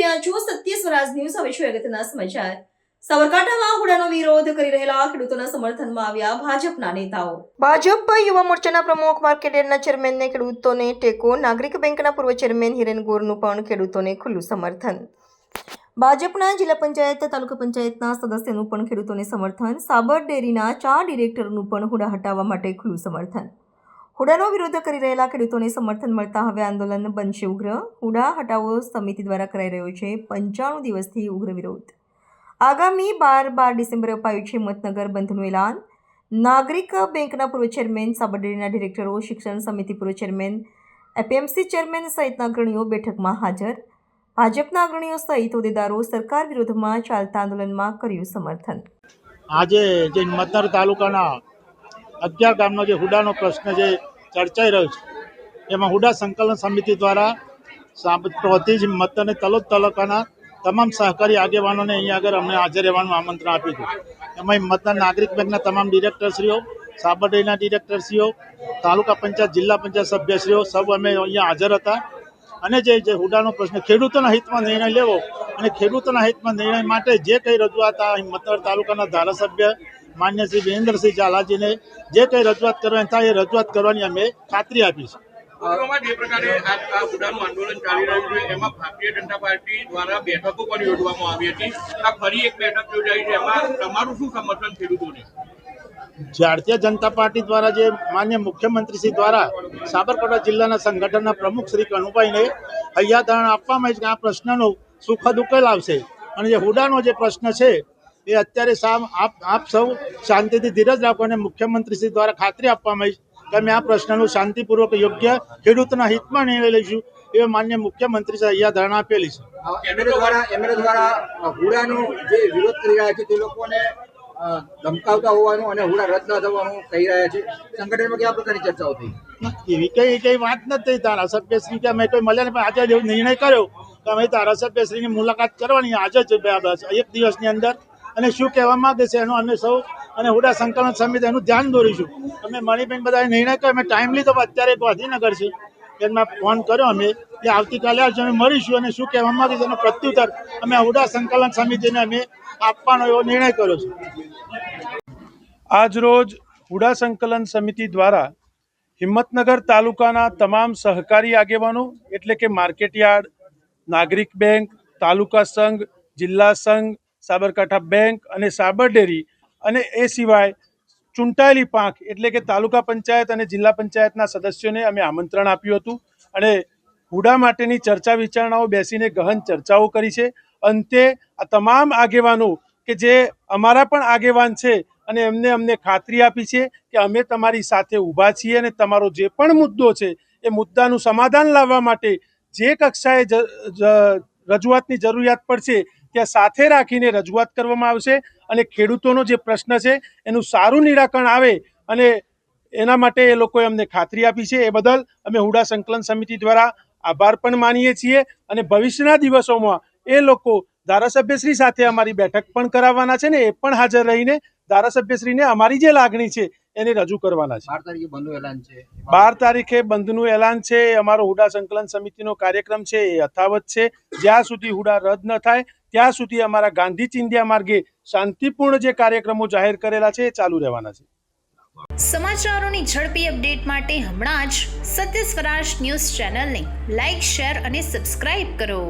રહ્યા સત્ય સ્વરાજ ન્યૂઝ હવે છે સમાચાર વિરોધ કરી રહેલા ખેડૂતોના સમર્થનમાં આવ્યા ભાજપના નેતાઓ. ભાજપ યુવા મોરચાના પ્રમુખ માર્કેટયાર્ડના ચેરમેનને ખેડૂતોને ટેકો, નાગરિક બેંકના પૂર્વ ચેરમેન હિરેન ગોરનું પણ ખેડૂતોને ખુલ્લું સમર્થન. ભાજપના જિલ્લા પંચાયત, તાલુકા પંચાયતના સદસ્યનું પણ ખેડૂતોને સમર્થન. સાબર ડેરીના ચાર ડિરેક્ટરનું પણ હુડા હટાવવા માટે ખુલ્લું સમર્થન. હુડાનો વિરોધ કરી રહેલા ખેડૂતોને સમર્થન મળતા હવે આંદોલન બનશે ઉગ્ર. હુડા હટાવો સમિતિ દ્વારા કરાઈ રહ્યો છે પંચાણું દિવસથી ઉગ્ર વિરોધ. આગામી બાર બાર ડિસેમ્બરે અપાયું છે મતનગર બંધનું એલાન. નાગરિક બેંકના પૂર્વ ચેરમેન સાબરડેરીના ડિરેક્ટરો, શિક્ષણ સમિતિ પૂર્વ ચેરમેન, એપીએમસી ચેરમેન સહિતના અગ્રણીઓ બેઠકમાં હાજર. ભાજપના અગ્રણીઓ સહિત હોદ્દેદારો સરકાર વિરોધમાં ચાલતા આંદોલનમાં કર્યું સમર્થન. આજે જે મતનગર તાલુકાના અગિયાર ગામનો જે હુડાનો પ્રશ્ન જે ચર્ચાઈ રહ્યો છે. એમાં હુડા સંકલન સમિતિ દ્વારા પ્રોતી જ મત અને તલોદ તાલુકાના તમામ સહકારી આગેવાનોને અહીંયા આગળ અમને હાજર રહેવાનું આમંત્રણ આપ્યું હતું. એમાં મતદાર નાગરિક બેંકના તમામ ડિરેક્ટરશ્રીઓ, સાબરડીના ડિરેક્ટરશ્રીઓ, તાલુકા પંચાયત, જિલ્લા પંચાયત સભ્યશ્રીઓ સૌ અમે અહીંયા હાજર હતા. અને જે જે હુડાનો પ્રશ્ન, ખેડૂતોના હિતમાં નિર્ણય લેવો અને ખેડૂતોના હિતમાં નિર્ણય માટે જે કંઈ રજૂઆત આ મતદાર તાલુકાના ધારાસભ્ય માન્ય શ્રી વિરેન્દ્રસિંહ ઝાલાજીને જે કંઈ રજૂઆત કરવાની થાય એ રજૂઆત કરવાની અમે ખાતરી આપી છે. જે ભારતીય જનતા પાર્ટી દ્વારા જે માન્ય મુખ્યમંત્રી શ્રી દ્વારા સાબરકાંઠા જિલ્લાના સંગઠનના પ્રમુખ શ્રી કનુભાઈને હૈયાધારણ આપવામાં કે આ પ્રશ્નનો સુખદ ઉકેલ આવશે. અને જે હુડાનો જે પ્રશ્ન છે એ અત્યારે સામ આપ આપ સૌ શાંતિથી ધીરજ રાખો અને મુખ્યમંત્રી શ્રી દ્વારા ખાતરી આપવામાં આવી કે અમે આ પ્રશ્નનું શાંતિપૂર્વક યોગ્ય ખેડૂતના હિતમાં નિર્ણય લઈશું એ માન્ય મુખ્યમંત્રી સાહેબ અહીંયા ધરણા આપેલી છે. એમએલએ દ્વારા એમએલએ દ્વારા હુડાનો જે વિરોધ કરી રહ્યા છે તે લોકોને ધમકાવતા હોવાનું અને હુડા રદ ન થવાનું કહી રહ્યા છે. સંગઠનમાં કયા પ્રકારની ચર્ચાઓ થઈ? એવી કઈ કઈ વાત નથી. ધારાસભ્યશ્રી કે અમે કોઈ મળ્યા પણ આજે એવો નિર્ણય કર્યો કે અમે ધારાસભ્યશ્રીની મુલાકાત કરવાની આજે જ એક દિવસની અંદર અને શું કહેવા માંગે છે એનું અમે સૌ અને હુડા સંકલન સમિતિ એનું ધ્યાન દોરીશું. અમે મણિબેન બધા નિર્ણય કર્યો, અમે ટાઈમલી તો અત્યારે ગાંધીનગર છે. એમાં ફોન કર્યો અમે કે આવતીકાલે આવજો અમે મળીશું અને શું કહેવા માંગે છે એનો પ્રત્યુત્તર અમે હુડા સંકલન સમિતિને અમે આપવાનો એવો નિર્ણય કર્યો છે. આજરોજ હુડા સંકલન સમિતિ દ્વારા હિંમતનગર તાલુકાના તમામ સહકારી આગેવાનો, એટલે કે માર્કેટયાર્ડ, નાગરિક બેંક, તાલુકા સંઘ, જિલ્લા સંઘ સાબરકાંઠા બેંક અને સાબર ડેરી અને એ સિવાય ચૂંટાયેલી પાંખ એટલે કે તાલુકા પંચાયત અને જિલ્લા પંચાયતના સદસ્યોને અમે આમંત્રણ આપ્યું હતું. અને હુડા માટેની ચર્ચા વિચારણાઓ બેસીને ગહન ચર્ચાઓ કરી છે. અંતે આ તમામ આગેવાનો કે જે અમારા પણ આગેવાન છે અને એમને અમને ખાતરી આપી છે કે અમે તમારી સાથે ઊભા છીએ અને તમારો જે પણ મુદ્દો છે એ મુદ્દાનું સમાધાન લાવવા માટે જે કક્ષાએ રજૂઆતની જરૂરિયાત પડશે ત્યાં સાથે રાખીને રજૂઆત કરવામાં આવશે અને ખેડૂતોનો જે પ્રશ્ન છે એનું સારું નિરાકરણ આવે અને એના માટે એ લોકોએ અમને ખાતરી આપી છે. એ બદલ અમે હુડા સંકલન સમિતિ દ્વારા આભાર પણ માનીએ છીએ અને ભવિષ્યના દિવસોમાં એ લોકો ધારાસભ્યશ્રી સાથે અમારી બેઠક પણ કરાવવાના છે ને એ પણ હાજર રહીને ધારાસભ્યશ્રીને અમારી જે લાગણી છે એને રજૂ કરવાના છે. બાર તારીખે બંધનું એલાન છે. બાર તારીખે બંધનું એલાન છે. અમારો હુડા સંકલન સમિતિનો કાર્યક્રમ છે. એ યથાવત છે. જ્યાં સુધી હુડા રદ ન થાય ત્યાં સુધી અમારા ગાંધી ચિંધ્યા માર્ગે શાંતિપૂર્ણ જે કાર્યક્રમો જાહેર કરેલા છે એ ચાલુ રહેવાના છે. સમાચારોની ઝડપી અપડેટ માટે હમણાં જ સત્ય સ્વરાજ ન્યૂઝ ચેનલને લાઇક શેર અને સબસ્ક્રાઇબ કરો.